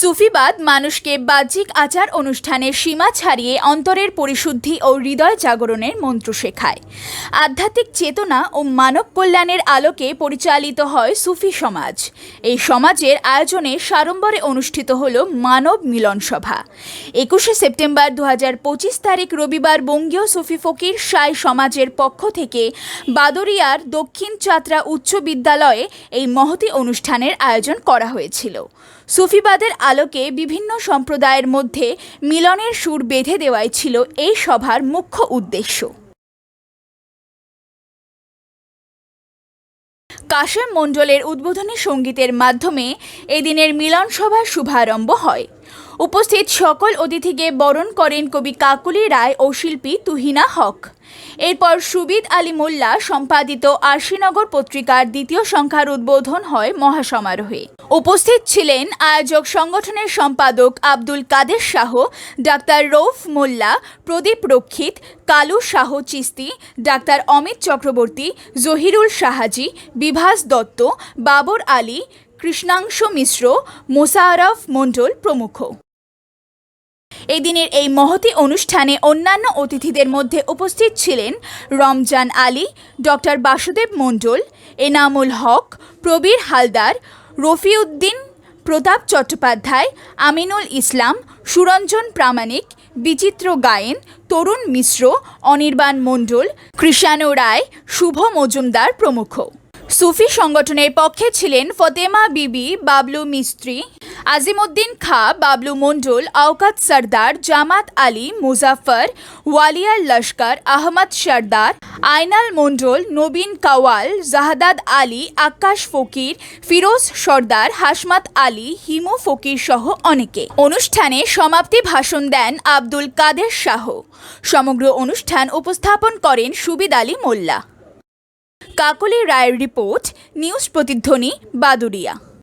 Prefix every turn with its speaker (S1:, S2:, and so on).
S1: সুফিবাদ মানুষকে বাহ্যিক আচার অনুষ্ঠানের সীমা ছাড়িয়ে অন্তরের পরিশুদ্ধি ও হৃদয় জাগরণের মন্ত্র শেখায়। আধ্যাত্মিক চেতনা ও মানব কল্যাণের আলোকে পরিচালিত হয় সুফি সমাজ। এই সমাজের আয়োজনে সাড়ম্বরে অনুষ্ঠিত হল মানব মিলন সভা। একুশে সেপ্টেম্বর দু তারিখ রবিবার বঙ্গীয় সুফি ফকির সাই সমাজের পক্ষ থেকে বাদরিয়ার দক্ষিণ চাত্রা উচ্চ বিদ্যালয়ে এই মহতি অনুষ্ঠানের আয়োজন করা হয়েছিল। সুফিবাদের আলোকে বিভিন্ন সম্প্রদায়ের মধ্যে মিলনের সুর বেঁধে দেওয়াই ছিল এই সভার মুখ্য উদ্দেশ্য। কাশেম মণ্ডলের উদ্বোধনী সঙ্গীতের মাধ্যমে এদিনের মিলন সভার শুভারম্ভ হয়। উপস্থিত সকল অতিথিকে বরণ করেন কবি কাকুলি রায় ও শিল্পী তুহিনা হক। এরপর সুবিদ আলী মোল্লা সম্পাদিত আরশিনগর পত্রিকার দ্বিতীয় সংখ্যার উদ্বোধন হয় মহাসমারোহে। উপস্থিত ছিলেন আয়োজক সংগঠনের সম্পাদক আব্দুল কাদের শাহ, ডাক্তার রৌফ মোল্লা, প্রদীপ রক্ষিত, কালু শাহ চিস্তি, ডাক্তার অমিত চক্রবর্তী, জহিরুল শাহাজি বিভাস দত্ত, বাবর আলী, কৃষ্ণাংশু মিশ্র, মোসারফ মণ্ডল প্রমুখ। এই দিনের এই মহতি অনুষ্ঠানে অন্যান্য অতিথিদের মধ্যে উপস্থিত ছিলেন রমজান আলী, ডক্টর বাসুদেব মণ্ডল, এনামুল হক, প্রবীর হালদার, রফিউদ্দিন প্রতাপ চট্টোপাধ্যায়, আমিনুল ইসলাম, সুরঞ্জন প্রামাণিক, বিচিত্র গায়েন, তরুণ মিশ্র, অনির্বাণ মণ্ডল, কৃষাণু রায়, শুভ মজুমদার প্রমুখ। সুফি সংগঠনের পক্ষে ছিলেন ফতেমা বিবি বাবলু মিস্ত্রি, আজিমুদ্দিন খা, বাবলু মণ্ডল, আওকাত সর্দার, জামাত আলী মুজাফর ওয়ালিয়ার লস্কর, আহমদ সর্দার, আইনাল মণ্ডল, নবীন কাওয়াল জাহাদাদ আলী, আকাশ ফকির, ফিরোজ সর্দার হাসমাত আলী, হিমু ফকির সহ অনেকে। অনুষ্ঠানে সমাপ্তি ভাষণ দেন আব্দুল কাদের শাহ। সমগ্র অনুষ্ঠান উপস্থাপন করেন সুবিদ আলী মোল্লা। কাকলি রায়ের রিপোর্ট নিউজ প্রতিধ্বনি বাদুরিয়া